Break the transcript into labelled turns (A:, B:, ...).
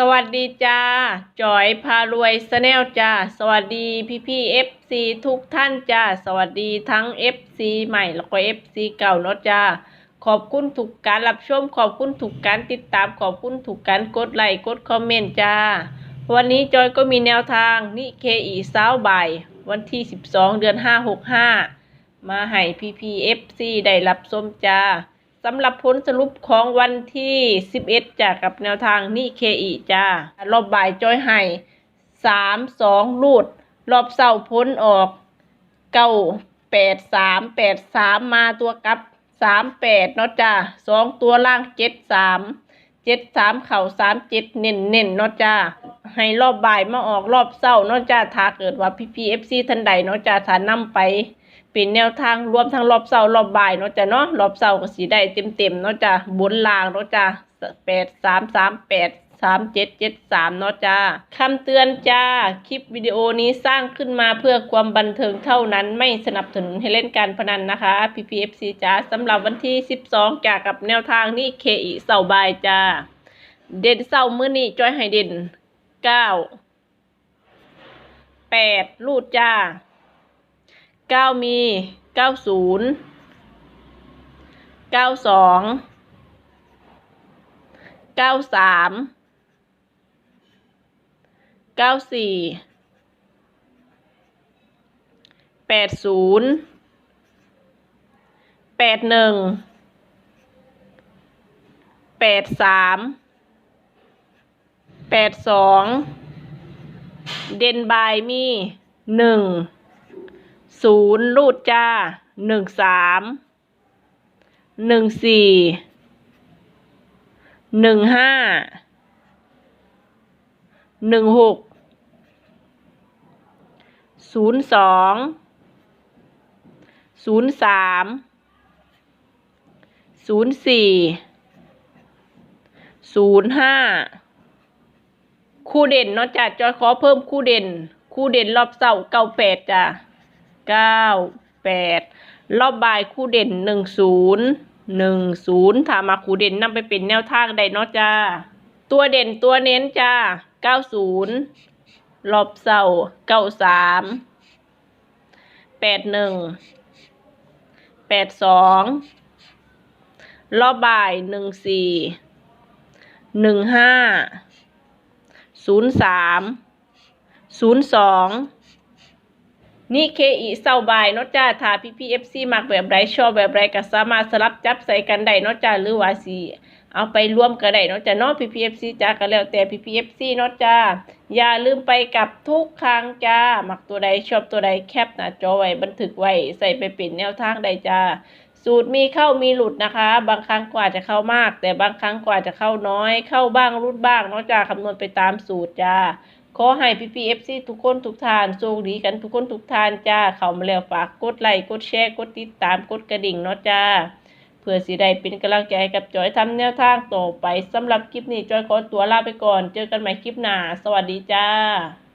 A: สวัสดีจ้าจอยพารวยสแนลจ้าสวัสดีพี่พี่เอฟซีทุกท่านจ้าสวัสดีทั้งเอฟซีใหม่แล้วก็เอฟซีเก่าเนาะจ้าขอบคุณถูกการรับชมขอบคุณถูกการติดตามขอบคุณถูกการกดไลค์กดคอมเมนต์จ้า วันนี้จอยก็มีแนวทางนิเคอีสาวบ่ายวันที่ 12 เดือน 565 มาให้พี่พีเอฟซีได้รับชมจ้า สำหรับผลสรุปของวันที่ 11จากกับแนวทางนี่เคอีจ้ารอบบ่ายจอยให้สามสองรูด รอบเสาพ้นออกเก้าแปดสามแปดสามมาตัวกับสามแปดเนาะจ้าสองตัวล่างเจ็ดสามเจ็ดสามเข่าสามเจ็ดเน่นเน่นเนาะจ้าให้รอบบ่ายมาออกรอบเสาร์เนาะจ้าถ้าเกิดว่าพี่พีเอฟซีทันใดเนาะจ้าถ้านำไป เป็นแนวทางรวมทั้งรอบเสาร์รอบบ่ายเนาะจ้ะเนาะรอบเสาร์ก็สีได้เต็มเต็มๆเนาะจ้ะบนล่างเนาะจ้ะแปดสามสามแปดสามเจ็ดเจ็ดสามเนาะจ้ะคำเตือนจ้า คลิปวิดีโอนี้สร้างขึ้นมาเพื่อความบันเทิงเท่านั้นไม่สนับสนุนให้เล่นการพนันนะคะ PPFC จ้าสำหรับวันที่สิบสองจากกับแนวทางนี่เคอีเสาร์บ่ายจ้า เด่นเสาร์มื้อนี้จอยให้เด่นเก้าแปดลูดจ้า เก้ามีเก้าศูนย์เก้าสองเก้าสามเก้าสี่แปดศูนย์แปดหนึ่งแปดสามแปดสองเดนบายมีหนึ่ง ศูนย์รูดจ้าหนึ่งสามหนึ่งสี่หนึ่งห้าหนึ่งหกศูนย์สองศูนย์สามศูนย์สี่ศูนย์ห้าคู่เด่นเนาะจ้ะจอยขอเพิ่มคู่เด่น คู่เด่นรอบเสาเก้าแปดจ้ะ เก้าแปดรอบบายคู่เด่นหนึ่งศูนย์หนึ่งศูนย์ถ้ามาคู่เด่นนำไปเป็นแนวทางใดเนาะจ้า ตัวเด่นตัวเน้นจ้าเก้าศูนย์รอบเสาเก้าสามแปดหนึ่งแปดสองรอบบ่ายหนึ่งสี่หนึ่งห้าศูนย์สามศูนย์สอง นี่เคอีเศร้าบายนจ้าถ้าพี่พีเอฟซีมักแบบไรชอบแบบไรก็สามารถสลับจับใส่กันได้นจ้าหรือว่าสิเอาไปร่วมก็ได้นจ้าเนาะพี่พีเอฟซีจ้าก็แล้วแต่พี่พีเอฟซีนจ้าอย่าลืมไปกับทุกครั้งจ้ามักตัวใดชอบตัวใดแคปหน้าจอไว้บันทึกไว้ใส่ไปเป็นแนวทางใดจ้าสูตรมีเข้ามีหลุดนะคะ บางครั้งกว่าจะเข้ามาก แต่บางครั้งกว่าจะเข้าน้อย เข้าบ้างรุดบ้างนาะจ้าคำนวณไปตามสูตรจ้า ขอให้พี่พีเอฟซีทุกคนทุกทานโชคดีกันทุกคนทุกทานจ้า เข้ามาแล้วฝากกดไลค์กดแชร์กดติดตามกดกระดิ่งเนาะจ้า เพื่อสิได้เป็นกำลังใจกับจอยทำแนวทางต่อไปสำหรับคลิปนี้จอยขอตัวลาไปก่อน เจอกันใหม่คลิปหน้า สวัสดีจ้า